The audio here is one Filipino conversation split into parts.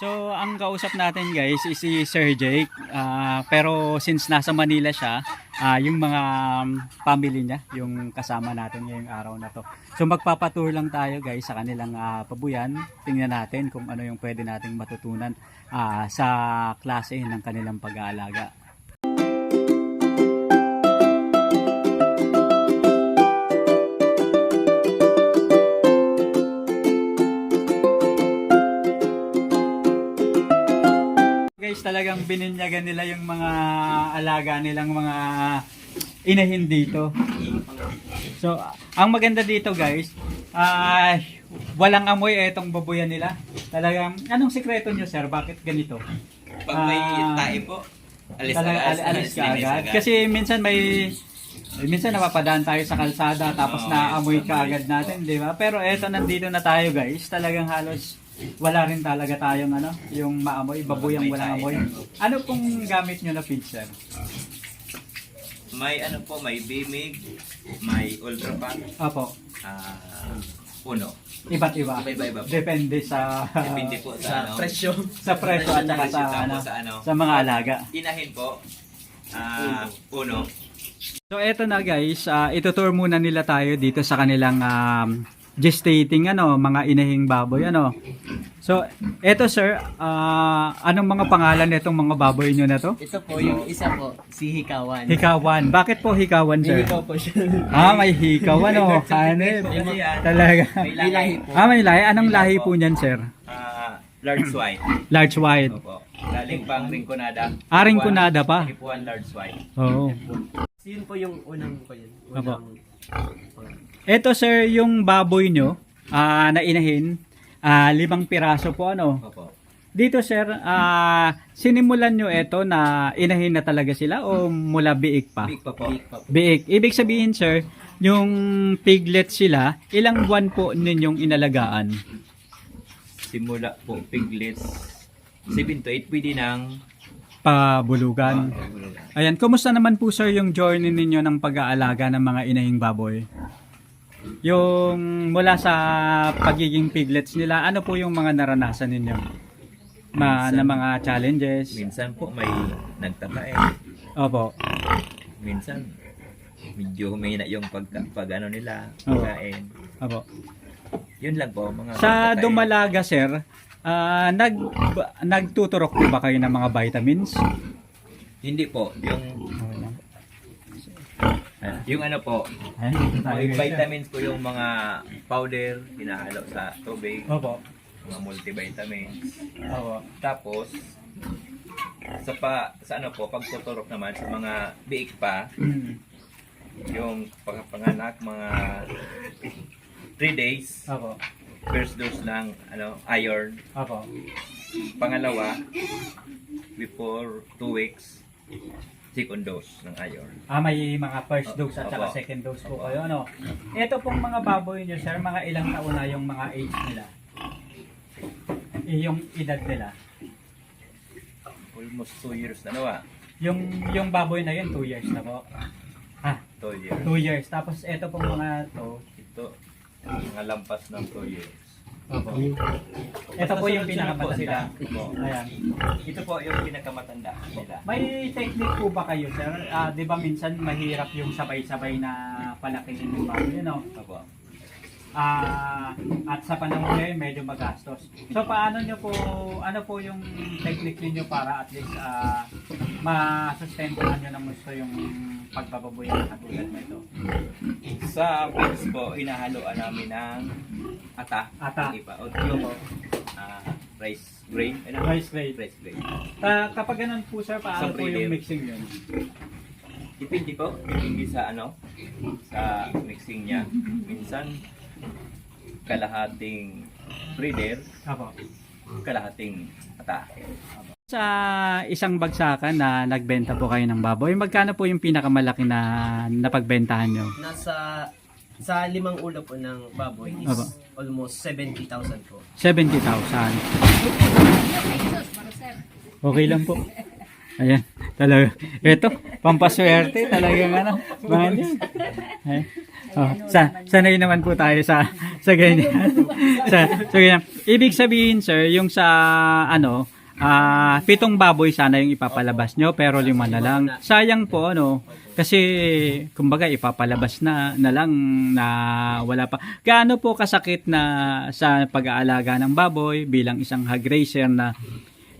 So, ang kausap natin guys is si Sir Jake. Ah, pero since nasa Manila siya, ah, yung mga um, family niya, yung kasama natin ngayong araw na to. So, magpapatour lang tayo guys sa kanilang ah, pabuyan. Tingnan natin kung ano yung pwede nating matutunan ah, sa klase ng kanilang pag-aalaga. Guys, talagang bininyagan nila yung mga alaga nilang mga inahin dito. So, ang maganda dito guys, ay walang amoy etong babuyan nila. Talagang, anong sikreto nyo sir? Bakit ganito? Pag may tae po, alis Talagang agad. al- alis ka agad. Kasi minsan may eh, minsan napapadaan tayo sa kalsada tapos Oo, naamoy ka agad natin, di ba? Pero eto nandito na tayo guys. Talagang halos wala rin talaga tayong ano, yung maamoy, babuyang May walang amoy. Ano pong gamit nyo na feed sir? May ano po, may bimig, may ultra pack, Opo, ah, puno. iba't iba. Iba-iba po. Depende sa Depende po sa, ano. presyo. sa presyo at saka sa, ano, sa ano. sa mga alaga. Inahin po, ah, puno. So eto na guys, uh, itutour muna nila tayo dito sa kanilang um, gestating ano, mga inahing baboy ano. So eto sir, ah, anong mga pangalan nitong mga baboy nyo na to? Ito po, yung isa po, si Hikawan. Hikawan. Bakit po hikawan May sir? hikaw po siya. Ah, may hikawan. Hanip. Kasi yan, Talaga. may lahi po. Ah, may lahi. Anong lahi po niyan sir? Ah, large white. Large white. Opo. Galing pang ringkonada. Ah, ringkonada pa? Hipuan large white. Oo. Yun po yung unang po yun. Apo. Eto sir, yung baboy nyo ah, na inahin, ah, limang piraso po ano. Opo. Dito sir, ah, sinimulan nyo ito na inahin na talaga sila o mula biik pa? Big pa po. big pa po. Biik. Ibig sabihin sir, yung piglet sila, ilang buwan po ninyong inalagaan? Simula po, piglets. 7 to 8 pwede ng Pabulugan. Ayan, kumusta naman po sir yung journey ninyo ng pag-aalaga ng mga inahing baboy? Yung mula sa pagiging piglets nila, ano po yung mga naranasan ninyo? Ma, na mga challenges? Minsan po may nagtatae. Opo. Minsan medyo humina yung pag, pag ano nila, pagkain. Opo. Yun lang po mga Sa nagtatae. Dumalaga, sir, ah, nag nagtuturok po ba kayo ng mga vitamins? Hindi po, yung yung ano po, yung vitamins po yung mga powder hinahalo sa tubig, Opo. mga multivitamins. Opo. Tapos sa pa sa ano po pagtuturok naman sa mga biik pa Mm. yung pagpanganak mga 3 days Opo. first dose ng ano iron Opo. pangalawa before 2 weeks second dose ng iron Ah, may mga first dose at saka Opo. second dose po kayo, ano? Ito pong mga baboy nyo, sir, mga ilang taon na yung mga age nila? Eh, Yung edad nila? almost 2 years na nawa Yung yung baboy na yun, 2 years na po. Ah, 2 years 2 years. Tapos ito pong mga to, ito mga lampas ng 2 years Opo. Ito po yung po sila. pinakamatanda. Opo. Ayan. ito po yung pinakamatanda nila May technique po ba kayo, sir? Ah, 'Di ba minsan mahirap yung sabay-sabay na palakihin yung baboy, no? Opo. Ah, at sa panahon ngayon medyo magastos. So paano nyo po ano po yung technique niyo para at least ah masustentahan niyo ng gusto yung pagbababoy ng katulad nito? Sa pigs po, hinahaluan namin ng ata. Ata. Iba. O yung ah, rice grain. Ano? Rice grade. Rice grain. Ah, kapag ganun po sir, paano po yung mixing yun? Depende po. Depende sa ano, sa mixing niya. Minsan, kalahating breeder, Apo. kalahating ata. Sa isang bagsakan na nagbenta po kayo ng baboy, magkano po yung pinakamalaki na napagbentahan nyo? Nasa sa limang ulo po ng baboy is Aba. almost 70,000 po. 70,000. Okay lang po. Ayan, talaga. Ito, pampaswerte talagang ano. Mga yan. Ayan. Oh, sa, sanay naman po tayo sa sa ganyan. sa, sa ganyan. Ibig sabihin, sir, yung sa ano, ah pitong baboy sana yung ipapalabas nyo, pero lima na lang. Sayang po, ano, kasi kumbaga ipapalabas na na lang na wala pa. Gaano po kasakit na sa pag-aalaga ng baboy bilang isang hog raiser na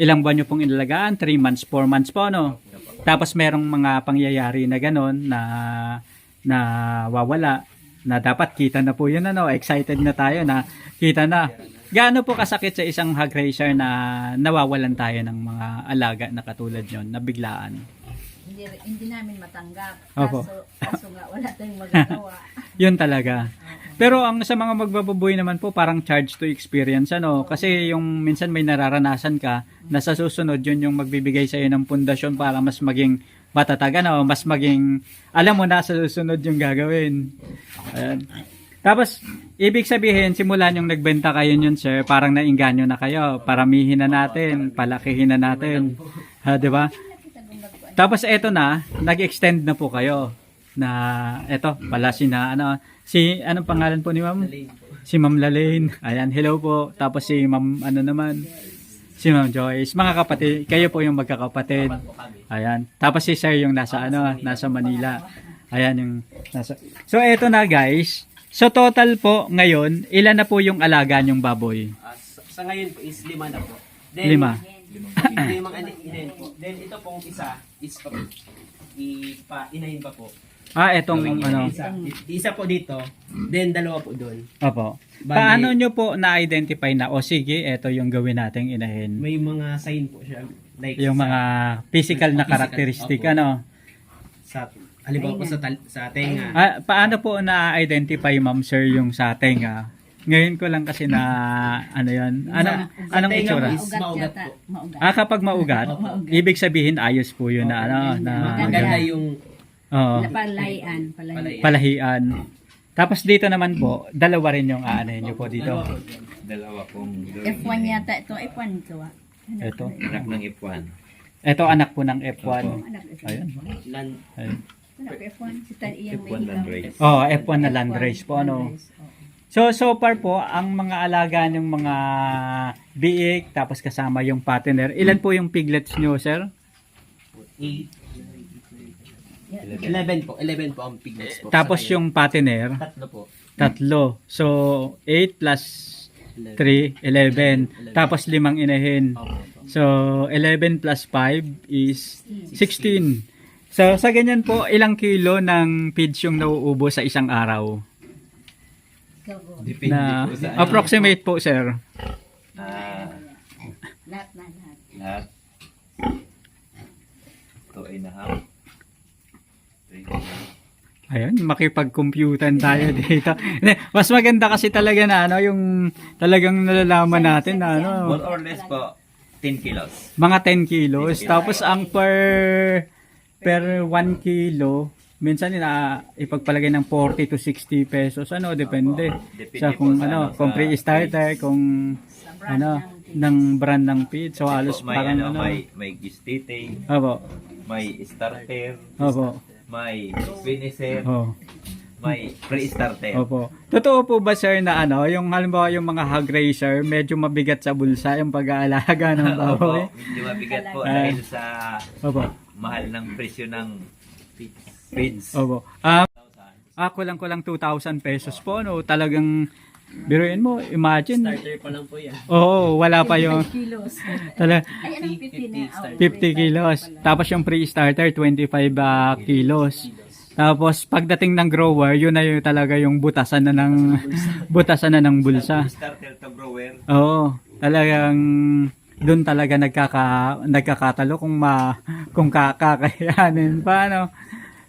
ilang buwan nyo pong inalagaan? 3 months, 4 months po, no? Tapos merong mga pangyayari na ganon na na wawala na dapat kita na po yun ano excited na tayo na kita na gaano po kasakit sa isang hog raiser na nawawalan tayo ng mga alaga na katulad yon na biglaan Hindi, hindi namin matanggap. Opo. Kaso, kaso nga, wala tayong magagawa. yun talaga pero ang sa mga magbababoy naman po parang charge to experience ano kasi yung minsan may nararanasan ka na sa susunod yun yung magbibigay sa iyo ng pundasyon para mas maging matatag ano mas maging alam mo na sa susunod yung gagawin Ayan. Tapos, ibig sabihin, simulan yung nagbenta kayo yun, sir, parang nainganyo na kayo. Paramihin na natin, palakihin na natin. Ha, di ba? Tapos, eto na, nag-extend na po kayo. Na, eto, pala si na, ano, si, anong pangalan po ni ma'am? Si Ma'am Lalaine. Ayan, hello po. Tapos si Ma'am, ano naman, si Ma'am Joyce. Mga kapatid, kayo po yung magkakapatid. Ayan. Tapos si Sir yung nasa, ano, nasa Manila. Ayan yung nasa. So, eto na guys. So, total po ngayon, ilan na po yung alaga yung baboy? Ah, sa, sa ngayon po is lima na po. Lima. Yung mga ina- inahin po. Then ito pong isa is pa, ipa, inahin pa po. Ah, etong ano. Isa, isa po dito, then dalawa po doon. Opo. Bali- Paano nyo po na-identify na, o sige, eto yung gawin nating inahin? May mga sign po siya. Like Yung sa- mga physical na Physical, karakteristik, opo. ano? sa halimbawa po sa tal- sa tenga. Ah, paano po na-identify, ma'am, sir, yung sa tenga? Ngayon ko lang kasi na, ano yan? Anong, Sa- sa anong tenga itsura? is- maugat yata. po. Maugat. Ah, kapag maugat, ibig sabihin ayos po yun na, ano, na, Maganda yung Oo. Palayan. Palayan. palay. palahian. Tapos dito naman po, dalawa rin yung aanahin nyo po dito. Dalawa po. Dalawa pong F1 yata ito. F1 ito ah. Ano Ito. anak ng F1. Ito anak po ng F1. Anak F1. Ayun. Lan- Ayun. Anak F1. Si Tan Iyang F1 land race. Oh, F1 na land race po ano. So so far po ang mga alaga ng mga biik tapos kasama yung partner. Ilan po yung piglets nyo, sir? eight- 11 po. 11 po ang piglets po. Tapos yung partner, tatlo po. tatlo. So 8 plus 3, 11. Tapos limang inahin. Opo. So 11 plus 5 is 16. So sa ganyan po, ilang kilo ng feeds yung nauubo sa isang araw? Depende Na po sa ano. approximate po, sir. Ah, Lahat na lahat. lahat. Two and a half. Three and a half. Ayun, makipag-computan tayo dito. Mas maganda kasi talaga na ano, yung talagang nalalaman natin na ano, More or less po, 10 kilos. mga 10 kilos. Tapos ang per per 1 kilo, minsan na ipagpalagay ng 40 to 60 pesos. Ano, depende. Depende Sa kung po sa ano, ano, kung sa pre-starter, kung ano, ng brand ng feed. So halos may, parang ano, ano. may, may gistite, Opo. may starter, Opo. may finisher, Oh. may pre-starter. Opo. Totoo po ba sir na ano, yung halimbawa yung mga hog raiser, medyo mabigat sa bulsa yung pag-aalaga ng baboy? Opo, medyo mabigat po Ah. dahil sa Opo. Mahal ng presyo ng feeds. Opo. Ah, ah kulang-kulang 2,000 pesos po no. Talagang biruin mo, imagine. Starter pa lang po yan. Oo, wala pa yung 25 kilos. tala, Ay, anong 50 na? Oh, 50 kilos. Tapos yung pre-starter 25 ah, kilos. Tapos pagdating ng grower, yun na yung talaga yung butasan na ng butasan na ng bulsa. Starter to grower. Oo, talagang doon talaga nagkaka nagkakatalo kung ma kung kakakayanin pa ano.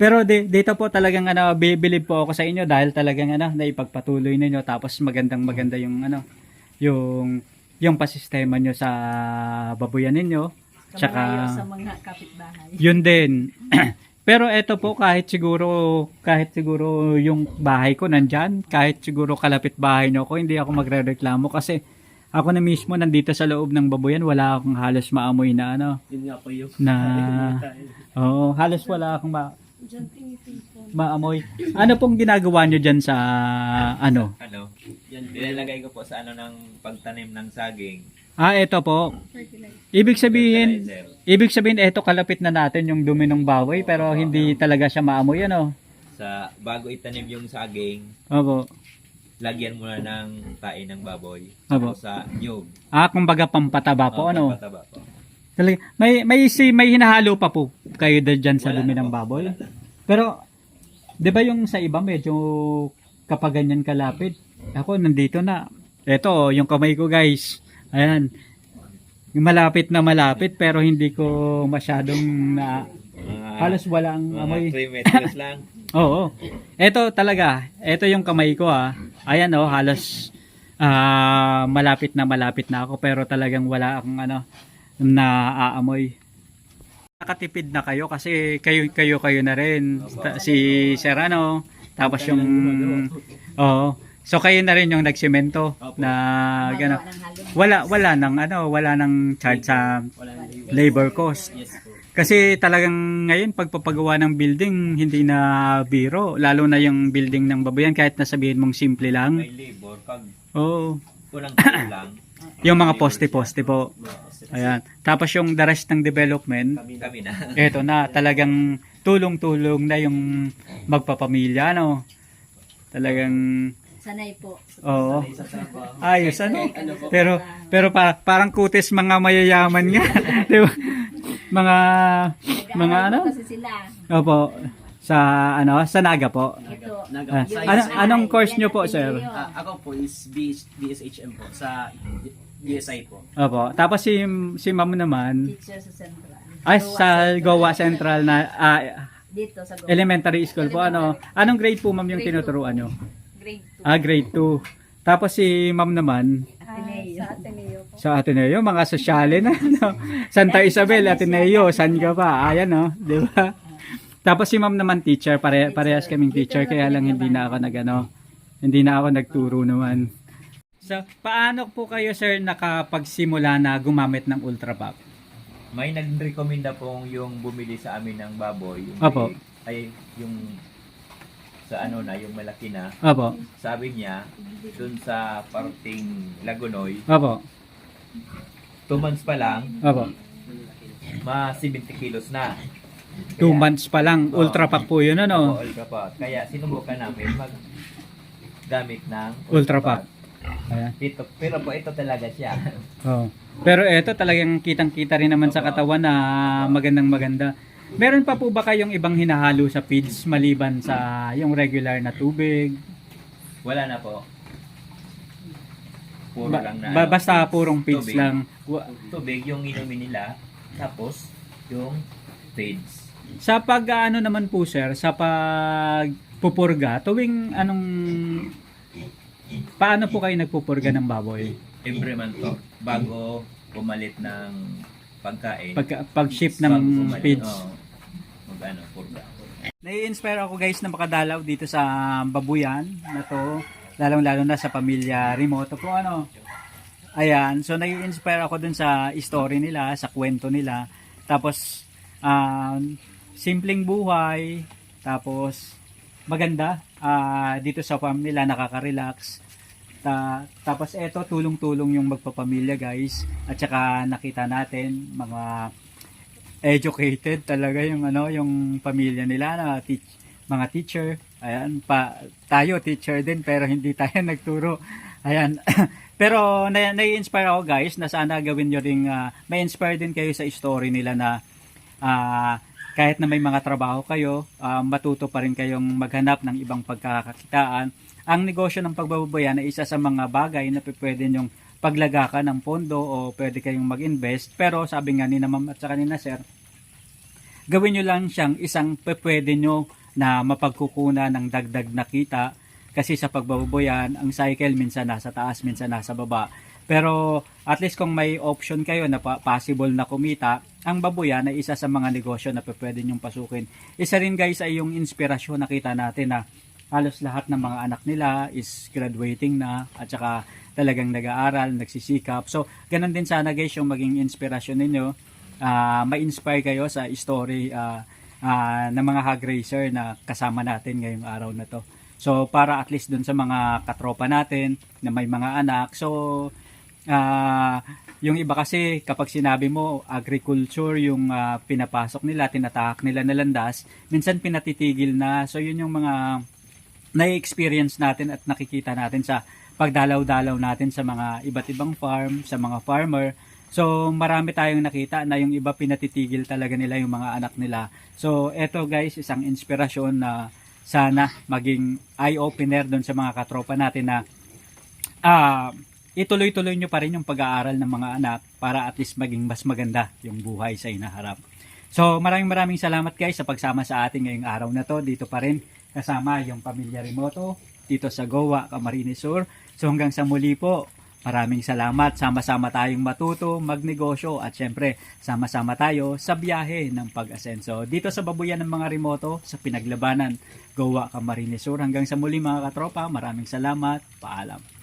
Pero di, dito po talagang ano bibilib po ako sa inyo dahil talagang ano naipagpatuloy ninyo tapos magandang maganda yung ano yung yung pasistema nyo sa babuyan ninyo. Kamalayo Tsaka sa mga kapitbahay. yun din. Pero eto po kahit siguro kahit siguro yung bahay ko nandyan, kahit siguro kalapit bahay nyo ko, hindi ako magrereklamo kasi ako na mismo nandito sa loob ng babuyan, wala akong halos maamoy na ano Yun nga po yung na Oo, halos wala akong ma Maamoy. Ano pong ginagawa nyo dyan sa ano? Ano, Yan nilalagay ko po sa ano ng pagtanim ng saging. Ah, ito po. Ibig sabihin, fertilizer. ibig sabihin ito kalapit na natin yung dumi ng baboy pero hindi talaga siya maamoy ano. Sa bago itanim yung saging, Opo. Lagyan muna ng kain ng baboy. Opo. O sa nyug. Ah, kumbaga pampataba po ano. pampataba po. Talaga, may may si may hinahalo pa po kayo diyan sa Wala dumi na ng po. baboy. Wala na. Pero 'di ba yung sa iba medyo kapag ganyan kalapit. Ako nandito na. Ito yung kamay ko guys. Ayan. Yung malapit na malapit pero hindi ko masyadong na Mga, halos walang mga amoy. 3 meters lang. Oo. Ito talaga. Ito yung kamay ko ah. Ayan oh, halos ah, malapit na malapit na ako pero talagang wala akong ano na aamoy. Nakatipid na kayo kasi kayo kayo kayo na rin. Si Serrano tapos yung Oo. So kayo na rin yung nagsemento na gano. Wala wala nang ano, wala nang charge sa labor cost. Kasi talagang ngayon pagpapagawa ng building hindi na biro, lalo na yung building ng babayan kahit nasabihin mong simple lang. May labor. Pag Oo. kulang lang, Yung mga poste-poste po. Ayan. Tapos yung the rest ng development, kami na. eto na talagang tulong-tulong na yung magpapamilya no. Talagang Sanay po. oo. Sa trabaho. Ayos ano. Ano? Pero pero pa, parang kutis mga mayayaman nga, 'di ba? Mga mga ano? Kasi sila. Opo. Sa ano, sa Naga po. Ito. Nag- Ah, sa- ano- anong course nyo po, sir? Ah, ako po is BS, BSHM po sa DSI po. Opo. Tapos si si Ma'am naman Teacher sa Central. ay sa Goa Central na ah, Dito sa Goa. elementary school po ano. Anong grade po Ma'am yung tinuturuan nyo? Grade 2. Ah, grade 2. Tapos si Ma'am naman Ateneo. Sa Ateneo. Sa Ateneo, mga sosyale na no? Santa Isabel, Ateneo, san ka pa? Ayan no, 'di ba? Tapos si Ma'am naman teacher, pare parehas kaming teacher kaya lang hindi na ako nagano. Hindi na ako nagturo naman. So, paano po kayo sir nakapagsimula na gumamit ng Ultra Pop? May nag-recommenda pong yung bumili sa amin ng baboy. Yung Opo. Ay, yung sa ano na, yung malaki na. Opo. Sabi niya, dun sa parting Lagunoy, Opo. 2 months pa lang, Opo. ma 70 kilos na. Two Kaya- months pa lang, Oo. Ultra Pop po yun ano? Oo, Ultra Pot. Kaya sinubukan namin mag gamit ng Ultra Pop. Ayan. Ito, pero po ito talaga siya. Oh. Pero eto talagang kitang-kita rin naman sa katawan na magandang maganda. Meron pa po ba kayong ibang hinahalo sa feeds maliban sa yung regular na tubig? Wala na po. Puro Ba- lang na. ba- ano, basta purong feeds tubig. lang. Tubig yung inumin nila. Tapos, yung feeds. Sa pag ano naman po sir, sa pag pupurga, tuwing anong paano po kayo nagpupurga ng baboy? Every month to. Bago pumalit ng pagkain. Pag pag-ship ng feeds. mag ano, purga. Nai-inspire ako guys na makadalaw dito sa babuyan na to, lalong-lalo na sa pamilya remote po ano. Ayan, so nai-inspire ako dun sa story nila, sa kwento nila. Tapos um, simpleng buhay, tapos maganda ah, dito sa farm nila, nakaka-relax. Ta- tapos eto tulong-tulong yung magpapamilya guys at saka nakita natin mga educated talaga yung ano yung pamilya nila na teach, mga teacher ayan pa tayo teacher din pero hindi tayo nagturo. Ayan. Pero na, nai-inspire ako guys na sana gawin nyo ring ah, may-inspire din kayo sa story nila na ah, kahit na may mga trabaho kayo ah, matuto pa rin kayong maghanap ng ibang pagkakakitaan. Ang negosyo ng pagbababayan ay isa sa mga bagay na pwede nyong paglagakan ng pondo o pwede kayong mag-invest. Pero sabi nga ni na ma'am at saka ni na sir, gawin nyo lang siyang isang pwede nyo na mapagkukunan ng dagdag na kita kasi sa pagbababoyan, ang cycle minsan nasa taas, minsan nasa baba. Pero at least kung may option kayo na possible na kumita, ang baboyan ay isa sa mga negosyo na pwede nyong pasukin. Isa rin guys ay yung inspirasyon nakita natin na halos lahat ng mga anak nila is graduating na at saka talagang nag-aaral, nagsisikap. So, ganun din sana guys yung maging inspirasyon ninyo. Ah, ma-inspire kayo sa story ah, ah, ng mga hog racer na kasama natin ngayong araw na to. So para at least dun sa mga katropa natin na may mga anak. So ah, yung iba kasi kapag sinabi mo agriculture yung ah, pinapasok nila, tinatahak nila na landas, minsan pinatitigil na. So yun yung mga na-experience natin at nakikita natin sa pagdalaw-dalaw natin sa mga iba't ibang farm, sa mga farmer. So marami tayong nakita na yung iba pinatitigil talaga nila yung mga anak nila. So eto guys, isang inspirasyon na sana maging eye-opener doon sa mga katropa natin na ah ituloy-tuloy nyo pa rin yung pag-aaral ng mga anak para at least maging mas maganda yung buhay sa inaharap. So maraming maraming salamat guys sa pagsama sa atin ngayong araw na to. Dito pa rin kasama yung pamilya Remoto dito sa Goa, Camarines Sur. So hanggang sa muli po, maraming salamat. Sama-sama tayong matuto, magnegosyo at syempre sama-sama tayo sa biyahe ng pag-asenso. Dito sa Babuyan ng mga Remoto sa pinaglabanan Goa, Camarines Sur. Hanggang sa muli mga katropa, maraming salamat. Paalam.